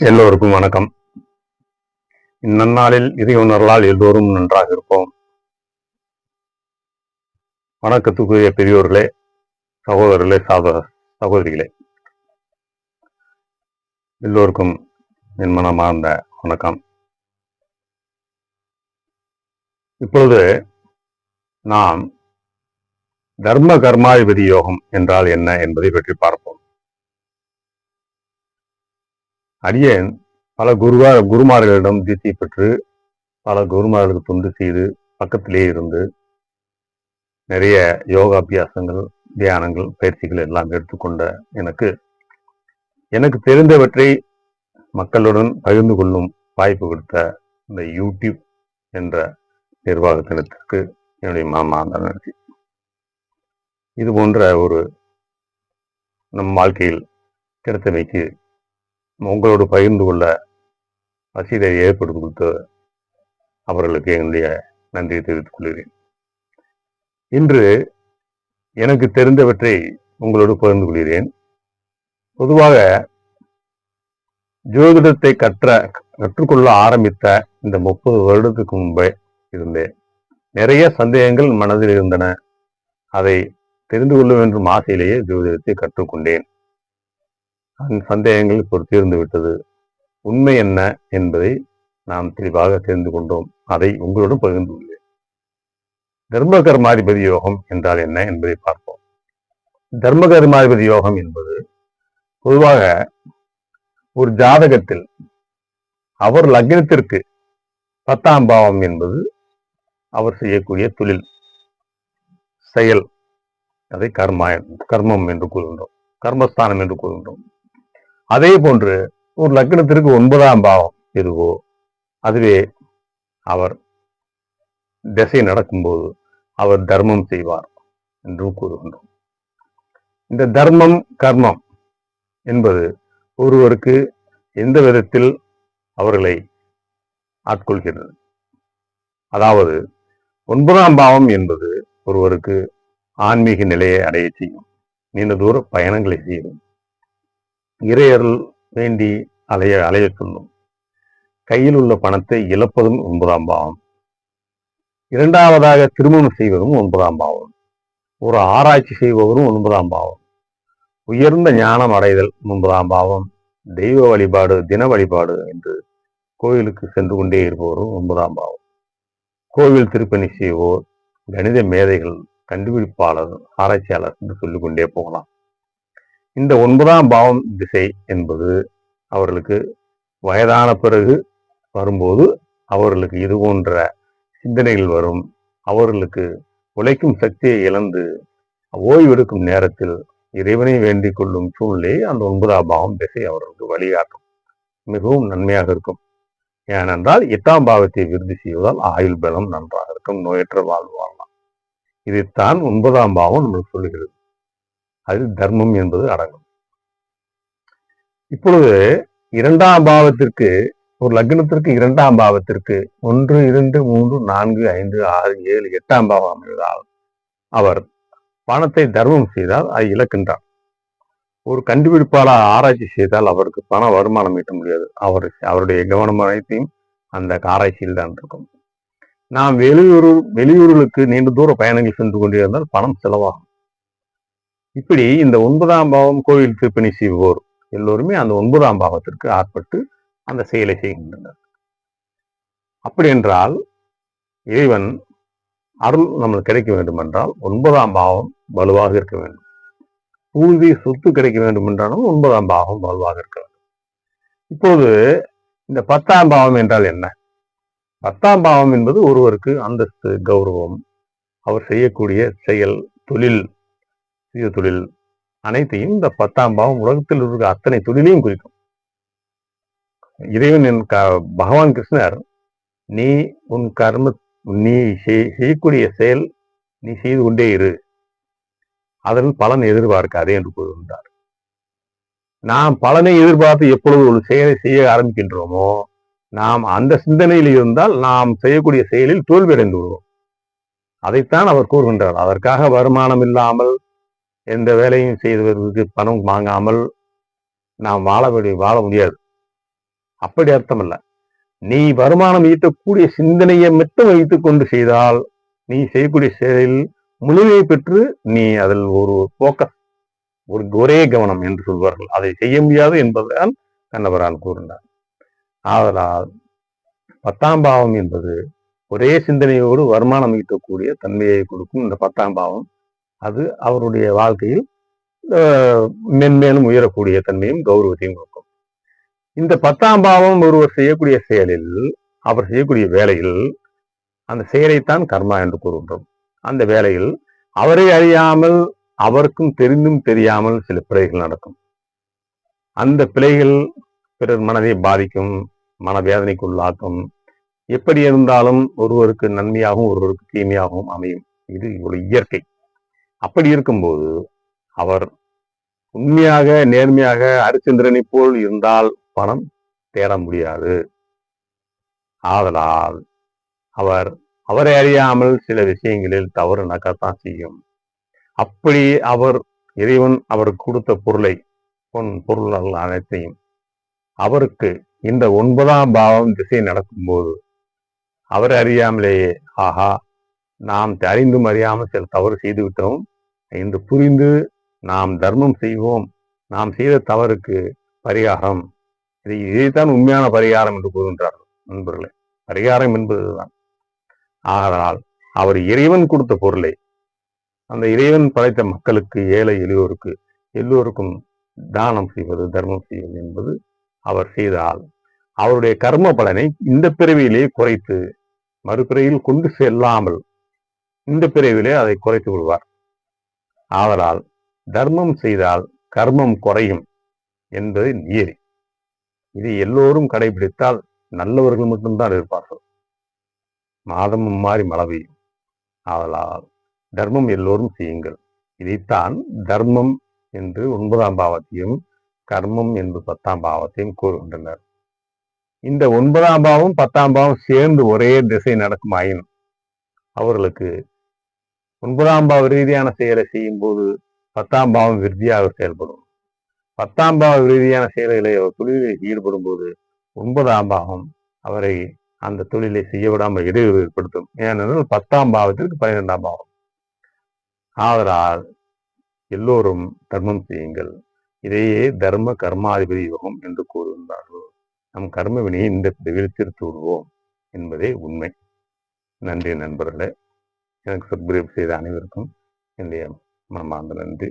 எல்லோருக்கும் வணக்கம். இந்நன்னாளில் இதய உணர்வால் எல்லோரும் நன்றாக இருப்போம். வணக்கத்துக்குரிய பெரியோர்களே சகோதரர்களே சாத சகோதரிகளே. எல்லோருக்கும் என் மனமார்ந்த வணக்கம். இப்பொழுது நாம் தர்ம கர்மாதிபதி யோகம் என்றால் என்ன என்பதை பற்றி பார்ப்போம். அடியேன் பல குருவா குருமார்களிடம் தீட்சை பெற்று பல குருமார்களுக்கு தொண்டு செய்து பக்கத்திலே இருந்து நிறைய யோகாபியாசங்கள் தியானங்கள் பயிற்சிகள் எல்லாம் எடுத்துக்கொண்ட எனக்கு எனக்கு தெரிந்தவற்றை மக்களுடன் பகிர்ந்து கொள்ளும் வாய்ப்பு கொடுத்த இந்த யூடியூப் என்ற நிர்வாகத்தினத்திற்கு என்னுடைய மாமாந்த நன்றி. இது போன்ற ஒரு நம் வாழ்க்கையில் கிடைத்தமைக்கு உங்களோடு பகிர்ந்து கொள்ள வசதியை ஏற்படுத்தி கொடுத்த அவர்களுக்கு என்னுடைய நன்றியை தெரிவித்துக் கொள்கிறேன். இன்று எனக்கு தெரிந்தவற்றை உங்களோடு பகிர்ந்து கொள்கிறேன். பொதுவாக ஜோதிடத்தை கற்ற கற்றுக்கொள்ள ஆரம்பித்த இந்த முப்பது வருடத்துக்கு முன்பே இருந்தேன் நிறைய சந்தேகங்கள் மனதில் இருந்தன. அதை தெரிந்து கொள்ள வேண்டும் ஆசையிலேயே ஜோதிடத்தை கற்றுக்கொண்டேன். சந்தேகங்கள் இப்போது தீர்ந்து விட்டது. உண்மை என்ன என்பதை நாம் தெளிவாக தெரிந்து கொண்டோம். அதை உங்களுடன் பகிர்ந்து உள்ளேன் தர்ம கர்மாதிபதி யோகம் என்றால் என்ன என்பதை பார்ப்போம். தர்ம கர்மாதிபதி யோகம் என்பது பொதுவாக ஒரு ஜாதகத்தில் அவர் லக்னத்திற்கு பத்தாம் பாவம் என்பது அவர் செய்யக்கூடிய தொழில் செயல். அதை கர்மா கர்மம் என்று கூறுகின்றோம். கர்மஸ்தானம் என்று கூறுகின்றோம். அதே போன்று ஒரு லக்னத்திற்கு ஒன்பதாம் பாவம் எதுவோ அதுவே அவர் திசை நடக்கும்போது அவர் தர்மம் செய்வார் என்று கூறுகின்றோம். இந்த தர்மம் கர்மம் என்பது ஒருவருக்கு எந்த விதத்தில் அவர்களை ஆட்கொள்கிறது? அதாவது ஒன்பதாம் பாவம் என்பது ஒருவருக்கு ஆன்மீக நிலையை அடைய செய்யும். நீண்ட தூர பயணங்களை செய்யும். இறையருள் வேண்டி அலைய அலைய சொல்லும் கையில் உள்ள பணத்தை இழப்பதும் ஒன்பதாம் பாவம். இரண்டாவதாக திருமணம் செய்வதும் ஒன்பதாம் பாவம். ஒரு ஆராய்ச்சி செய்பவரும் ஒன்பதாம் பாவம். உயர்ந்த ஞானம் அடைதல் ஒன்பதாம் பாவம். தெய்வ வழிபாடு தின வழிபாடு என்று கோயிலுக்கு சென்று கொண்டே இருப்பவரும் ஒன்பதாம் பாவம். கோவில் திருப்பணி செய்வோர் கணித மேதைகள் கண்டுபிடிப்பாளர் ஆராய்ச்சியாளர் என்று சொல்லிக்கொண்டே போகலாம். இந்த ஒன்பதாம் பாவம் திசை என்பது அவர்களுக்கு வயதான பிறகு வரும்போது அவர்களுக்கு இது போன்ற சிந்தனைகள் வரும். அவர்களுக்கு உழைக்கும் சக்தியை இழந்து ஓய்வெடுக்கும் நேரத்தில் இறைவனை வேண்டிக் கொள்ளும் சூழ்நிலையை அந்த ஒன்பதாம் பாவம் திசை அவர்களுக்கு வழிகாட்டும். மிகவும் நன்மையாக இருக்கும். ஏனென்றால் எட்டாம் பாவத்தை விருதி செய்வதால் ஆயுள் பலம் நன்றாக இருக்கும். நோயற்ற வாழ்வு வாழலாம். இதைத்தான் ஒன்பதாம் பாவம் நம்மளுக்கு சொல்லுகிறது. அதில் தர்மம் என்பது அடங்கும். இப்பொழுது இரண்டாம் பாவத்திற்கு ஒரு லக்னத்திற்கு இரண்டாம் பாவத்திற்கு ஒன்று இரண்டு மூன்று நான்கு ஐந்து ஆறு ஏழு எட்டாம் பாவம் அமைவதால் அவர் பணத்தை தர்மம் செய்தால் அதை இழக்கின்றார். ஒரு கண்டுபிடிப்பாளர் ஆராய்ச்சி செய்தால் அவருக்கு பண வருமானம் ஈட்ட முடியாது. அவர் அவருடைய கவனம் அனைத்தையும் அந்த ஆராய்ச்சியில் தான் இருக்கும். நாம் வெளியூர் வெளியூர்களுக்கு நீண்ட தூர பயணங்கள் சென்று கொண்டிருந்தால் பணம் செலவாகும். இப்படி இந்த ஒன்பதாம் பாவம் கோயில் திருப்பணி செய்வோர் எல்லோருமே அந்த ஒன்பதாம் பாவத்திற்கு ஆட்பட்டு அந்த செயலை செய்கின்றனர். அப்படி என்றால் இறைவன் அருள் நம்மளுக்கு கிடைக்க வேண்டும் என்றால் ஒன்பதாம் பாவம் வலுவாக இருக்க வேண்டும். பூர்வீக சொத்து கிடைக்க வேண்டும் என்றாலும் ஒன்பதாம் பாவம் வலுவாக இருக்க வேண்டும். இப்போது இந்த பத்தாம் பாவம் என்றால் என்ன? பத்தாம் பாவம் என்பது ஒருவருக்கு அந்தஸ்து கௌரவம் அவர் செய்யக்கூடிய செயல் தொழில் சுய தொழில் அனைத்தையும் இந்த பத்தாம் பாவம் உலகத்தில் இருக்க அத்தனை தொழிலையும் குறிக்கும். இறைவன் என் க பகவான் கிருஷ்ணர் நீ உன் கர்ம நீ செய்யக்கூடிய செயல் நீ செய்து கொண்டே இரு. அதன் பலன் எதிர்பார்க்காதே என்று கூறுகின்றார். நாம் பலனை எதிர்பார்த்து எப்பொழுது ஒரு செயலை செய்ய ஆரம்பிக்கின்றோமோ நாம் அந்த சிந்தனையில் இருந்தால் நாம் செய்யக்கூடிய செயலில் தோல்வியடைந்து விடுவோம். அதைத்தான் அவர் கூறுகின்றார். அதற்காக வருமானம் இல்லாமல் எந்த வேலையும் செய்வதற்கு பணம் வாங்காமல் நாம் வாழ வாழ முடியாது. அப்படி அர்த்தம் அல்ல நீ வருமானம் ஈட்டக்கூடிய சிந்தனையை மட்டும் வைத்துக் கொண்டு செய்தால் நீ செய்யக்கூடிய செயலில் முழுமையை பெற்று நீ அதில் ஒரு போக்கஸ் ஒரு ஒரே கவனம் என்று சொல்வார்கள். அதை செய்ய முடியாது என்பதுதான் கண்ணவரால் கூறினார் ஆதலால் பத்தாம் பாவம் என்பது ஒரே சிந்தனையோடு வருமானம் ஈட்டக்கூடிய தன்மையை கொடுக்கும் இந்த பத்தாம் பாவம். அது அவருடைய வாழ்க்கையில் மென்மேலும் உயரக்கூடிய தன்மையும் கௌரவத்தையும் கொடுக்கும். இந்த பத்தாம் பாவம் ஒருவர் செய்யக்கூடிய செயலில் அவர் செய்யக்கூடிய வேலையில் அந்த செயலைத்தான் கர்மா என்று கூறுகின்றோம். அந்த வேலையில் அவரை அறியாமல் அவருக்கும் தெரிந்தும் தெரியாமல் சில பிழைகள் நடக்கும். அந்த பிழைகள் பிறர் மனதை பாதிக்கும் மனவேதனைக்கு உள்ளாக்கும் எப்படி இருந்தாலும் ஒருவருக்கு நன்மையாகவும் ஒருவருக்கு தீமையாகவும் அமையும். இது இவ்வளவு இயற்கை. அப்படி இருக்கும்போது அவர் உண்மையாக நேர்மையாக அரிச்சந்திரனை போல் இருந்தால் பணம் தேட முடியாது. ஆதலால் அவர் அவரை அறியாமல் சில விஷயங்களில் தவறு நடக்கத்தான் செய்யும். அப்படி அவர் இறைவன் அவருக்கு கொடுத்த பொருளை பொன் பொருள்கள் அனைத்தையும் அவருக்கு இந்த ஒன்பதாம் பாவம் திசை நடக்கும்போது அவர் அறியாமலேயே ஆஹா நாம் அறிந்தும் அறியாமல் சில தவறு செய்து விட்டோம் என்று புரிந்து நாம் தர்மம் செய்வோம். நாம் செய்த தவறுக்கு பரிகாரம். இதை இதைத்தான் உண்மையான பரிகாரம் என்று கூறுகின்றார்கள் நண்பர்களே. பரிகாரம் என்பதுதான். ஆனால் அவர் இறைவன் கொடுத்த பொருளை. அந்த இறைவன் படைத்த மக்களுக்கு ஏழை எளியோருக்கு எல்லோருக்கும் தானம் செய்வது தர்மம் செய்வது என்பது அவர் செய்தால் அவருடைய கர்ம பலனை இந்த பிறவியிலே குறைத்து மறுபிறையில் கொண்டு செல்லாமல் இந்த பிரிவிலே அதை குறைத்து விடுவார். ஆதலால் தர்மம் செய்தால் கர்மம் குறையும் என்பது நியதி. இது எல்லோரும் கடைபிடித்தால் நல்லவர்கள் மட்டும்தான் இருப்பார்கள். மாதமும் மாறி மழை பெய்யும். ஆதலால் தர்மம் எல்லோரும் செய்யுங்கள். இதைத்தான் தர்மம் என்று ஒன்பதாம் பாவத்தையும் கர்மம் என்று பத்தாம் பாவத்தையும் கூறுகின்றனர். இந்த ஒன்பதாம் பாவம் பத்தாம் பாவம் சேர்ந்து ஒரே திசை நடக்குமாயின் அவர்களுக்கு ஒன்பதாம் பாவ ரீதியான செயலை செய்யும் போது பத்தாம் பாவம் விருத்தியாக செயல்படும். பத்தாம் பாவ ரீதியான செயல்களை அவர் தொழிலில் ஈடுபடும் போது ஒன்பதாம் பாவம் அவரை அந்த தொழிலை செய்ய விடாமல் இடையூறு ஏற்படுத்தும். ஏனென்றால் பத்தாம் பாவத்திற்கு பன்னிரெண்டாம் பாவம். ஆதலால் எல்லோரும் தர்மம் செய்யுங்கள். இதையே தர்ம கர்மாதிபதி யோகம் என்று கூறுகின்றார்கள். நம் கர்மவினையை இந்த பிரிவில் திருத்து விடுவோம் என்பதே உண்மை. நன்றி நண்பர்களே. எனக்கு சப்ஸ்கிரைப் செய்த அனைவருக்கும் என்னுடைய மனமார்ந்த நன்றி.